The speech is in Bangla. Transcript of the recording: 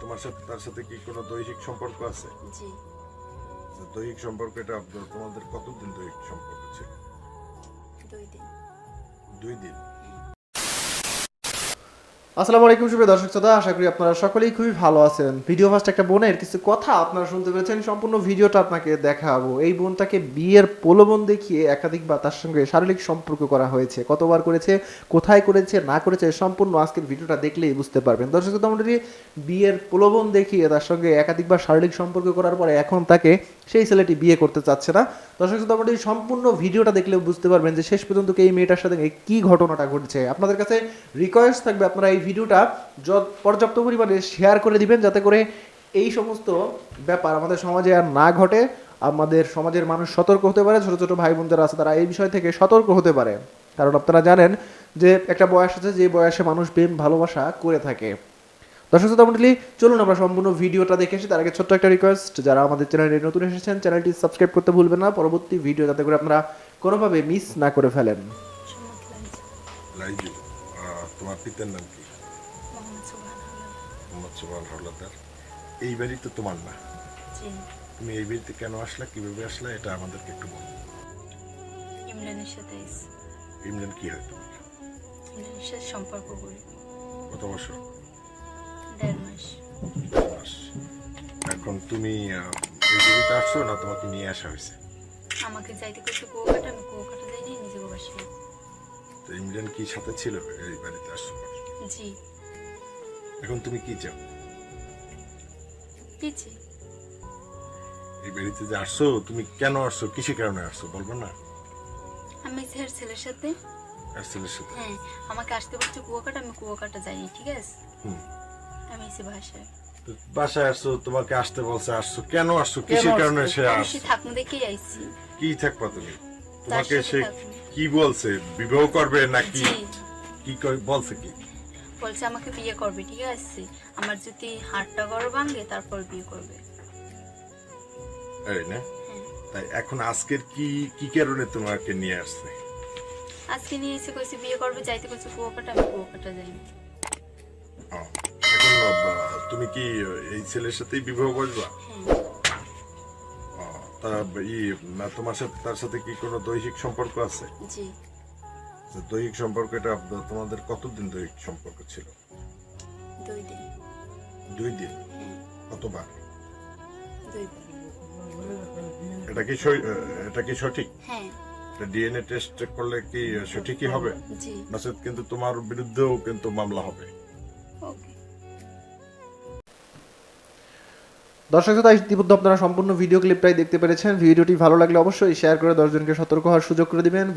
তোমার সাথে তার সাথে কি কোনো দৈহিক সম্পর্ক আছে? জি। দৈহিক সম্পর্কটা তোমাদের কতদিন দৈহিক সম্পর্ক ছিল? দুই দিন। দুই দিন? আসসালামু আলাইকুম শুভ দর্শক শ্রোতা। আশা করি আপনারা সকলেই খুবই ভালো আছেন। ভিডিও ফার্স্ট একটা বোনের কিছু কথা আপনারা শুনতে পেরেছেন। সম্পূর্ণ ভিডিওটা আপনাকে দেখাবো। এই বোনটাকে বিয়ের প্রলোভন দেখিয়ে একাধিকবার তার সঙ্গে শারীরিক সম্পর্ক করা হয়েছে। কতবার করেছে, কোথায় করেছে, না করেছে সম্পূর্ণ আজকের ভিডিওটা দেখলেই বুঝতে পারবেন। দর্শক শ্রোতা মণ্ডলী, বিয়ের প্রলোভন দেখিয়ে তার সঙ্গে একাধিকবার শারীরিক সম্পর্ক করার পরে এখন তাকে সেই ছেলেটি বিয়ে করতে চাচ্ছে না। দর্শক শ্রোতা মণ্ডলী, সম্পূর্ণ ভিডিওটা দেখলে বুঝতে পারবেন যে শেষ পর্যন্ত এই মেয়েটার সাথে কি ঘটনাটা ঘটছে। আপনাদের কাছে রিকোয়েস্ট থাকবে আপনারা এই ভিডিওটা পর্যাপ্ত পরিমাণে শেয়ার করে দিবেন, যাতে করে এই সমস্ত ব্যাপার আমাদের সমাজে আর না ঘটে, আমাদের সমাজের মানুষ সতর্ক হতে পারে, ছোট ছোট ভাই বোন যারা আছে তারা এই বিষয় থেকে সতর্ক হতে পারে। কারণ আপনারা জানেন যে একটা বয়স আছে, যে বয়সে মানুষ প্রেম, ভালোবাসা করে থাকে। দর্শক শ্রোতা মণ্ডলী চলুন আমরা সম্পূর্ণ ভিডিওটা দেখে আসি। তার আগে ছোট্ট একটা রিকোয়েস্ট যারা আমাদের চ্যানেলে নতুন এসেছেন চ্যানেলটি সাবস্ক্রাইব করতে ভুলবেন না। পরবর্তী ভিডিও যাতে করে আপনারা কোনোভাবে মিস না করে ফেলেন। তোমার পিতার নাম কি? মোহাম্মদ সুবহান হাওলাদার এই বাড়ি তো তোমার না। জি। তুমি এই বাড়িতে কেন আসলা কীভাবে আসলা এটা আমাদেরকে একটু বলো। ইমরানের সাথে ইমরান কি হয় তোমার? ইমরানের সাথে সম্পর্ক করি। কত বছর? দেড় মাস। মাস। এখন তুমি এই বাড়িতে আসছো না তোমাকে নিয়ে আসা হয়েছে? আমাকে যাইতে করতে কুয়াকাটা আমি কুয়াকাটা যাইনি নিজে বাসি তো ইমরান কি সাথে ছিল এই বাড়িতে আসছো জি। এখন তুমি কি চাও? পিছি এই বাড়িতে যে আসছো তুমি কেন আসছো? কিসের কারণে আসছো? বলব না? আমি স্যার ছেলের সাথে। আর ছেলের সাথে? হ্যাঁ আমাকে আসতে বলছে কুয়াকাটা আমি কুয়াকাটা যাইনি ঠিক আছে? হুম। আমি এসে বাসায়। বাসায় আসছো তোমাকে আসতে বলছে আসছো কেন আসছো? কিসের কারণে সে আসছো? সে থাকমু দেখেই আইছি। কি থাকবা তুমি? তোমাকে সে কি বলছে? বিবাহ করবে নাকি কি বলছে কি? বলছে আমাকে বিয়ে করবে ঠিক আছে? আমার যদি হাড়টা গড় ভাঙে তারপর বিয়ে করবে। না? হ্যাঁ। তাই এখন আজকের কি কি কারণে তোমাকে নিয়ে আসছে? আজকে নিয়ে এসে কইছে বিয়ে করবে যাইতে কইছে কুয়াকাটা আমি কুয়াকাটা এখন তুমি কি এই ছেলের সাথেই বিবাহ করবা? হ্যাঁ। তা তোমার সাথে তার সাথে কি কোনো দৈহিক সম্পর্ক আছে? জি। যে দৈহিক সম্পর্ক এটা তোমাদের কতদিন দৈহিক সম্পর্ক ছিল? দুই দিন। দুই দিন? কতবার? এটা কি এটা কি সঠিক? হ্যাঁ। ডিএনএ টেস্ট করলে কি সঠিকই হবে? নচেত কিন্তু তোমার বিরুদ্ধেও কিন্তু মামলা হবে। ওকে। দর্শক শ্রোতা ইতিমধ্যে আপনারা সম্পূর্ণ ভিডিও ক্লিপটাই দেখতে পেরেছেন। ভিডিওটি ভালো লাগলে অবশ্যই শেয়ার করে দশজনকে সতর্ক হওয়ার সুযোগ করে দিবেন।